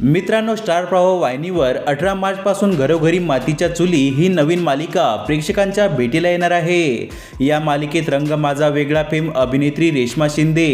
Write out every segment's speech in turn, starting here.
मित्रांनो स्टार प्रवाह वाहिनीवर अठरा मार्चपासून घरोघरी मातीच्या चुली ही नवीन मालिका प्रेक्षकांच्या भेटीला येणार आहे. या मालिकेत रंग माझा वेगळा फेम अभिनेत्री रेश्मा शिंदे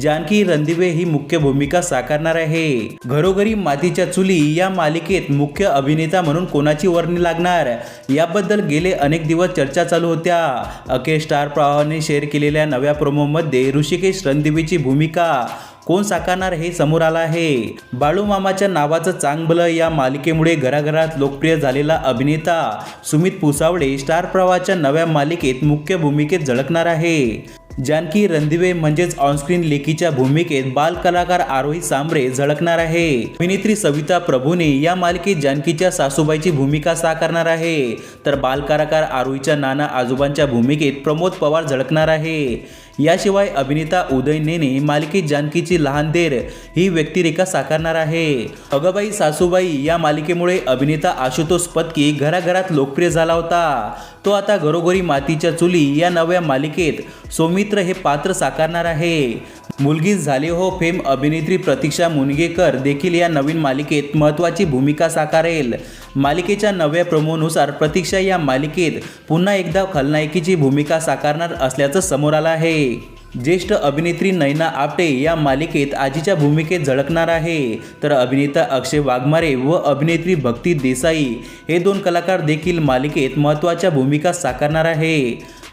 जानकी रणदिवे ही मुख्य भूमिका साकारणार आहे. घरोघरी मातीच्या चुली या मालिकेत मुख्य अभिनेता म्हणून कोणाची वर्णी लागणार? याबद्दल गेले अनेक दिवस चर्चा चालू होत्या. अखेर स्टार प्रवाहने शेअर केलेल्या नव्या प्रोमोमध्ये ऋषिकेश रणदिवेची भूमिका कोण साकारणार हे समोर आलं आहे. बाळू मामाच्या नावाचं चांगलं या मालिकेमुळे घराघरात लोकप्रिय झालेला अभिनेता सुमित पुसावळे स्टार प्रवाहाच्या नव्या मालिकेत मुख्य भूमिकेत झळकणार आहे. जानकी रणदिवे म्हणजेच ऑनस्क्रीन लेकीच्या भूमिकेत बाल कलाकार आरोही सांबरे झळकणार आहे. अभिनेत्री सविता प्रभूने या मालिकेत जानकीच्या सासूबाईची भूमिका साकारणार आहे. तर बाल कलाकार आरोहीच्या नाना आजोबांच्या भूमिकेत प्रमोद पवार झळकणार आहे. याशिवाय अभिनेता उदय नेने मालिकेत जानकीची लहान देर ही व्यक्तिरेखा साकारणार आहे. अगबाई सासूबाई या मालिकेमुळे अभिनेता आशुतोष पत्की घराघरात लोकप्रिय झाला होता. तो आता घरोघरी मातीच्या चुली या नव्या मालिकेत सोमी सौमित्र हे पात्र साकारणार आहे. मुलगी झाले हो फेम अभिनेत्री प्रतीक्षा मुनगेकर देखील या नवीन मालिकेत महत्त्वाची भूमिका साकारेल. मालिकेच्या नव्या प्रमोनुसार प्रतीक्षा या मालिकेत पुन्हा एकदा खलनायकीची भूमिका साकारणार असल्याचं समोर आलं आहे. ज्येष्ठ अभिनेत्री नैना आपटे या मालिकेत आजीच्या भूमिकेत झळकणार आहे. तर अभिनेता अक्षय वाघमारे व अभिनेत्री भक्ती देसाई हे दोन कलाकार देखील मालिकेत महत्त्वाच्या भूमिका साकारणार आहे.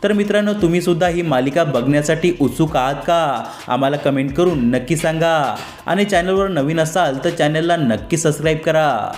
तर मित्रांनो तुम्ही सुद्धा ही मालिका बघण्यासाठी उत्सुक आहात का? आम्हाला कमेंट करून नक्की सांगा. आणि चॅनलवर नवीन असाल तर चॅनलला नक्की सबस्क्राईब करा.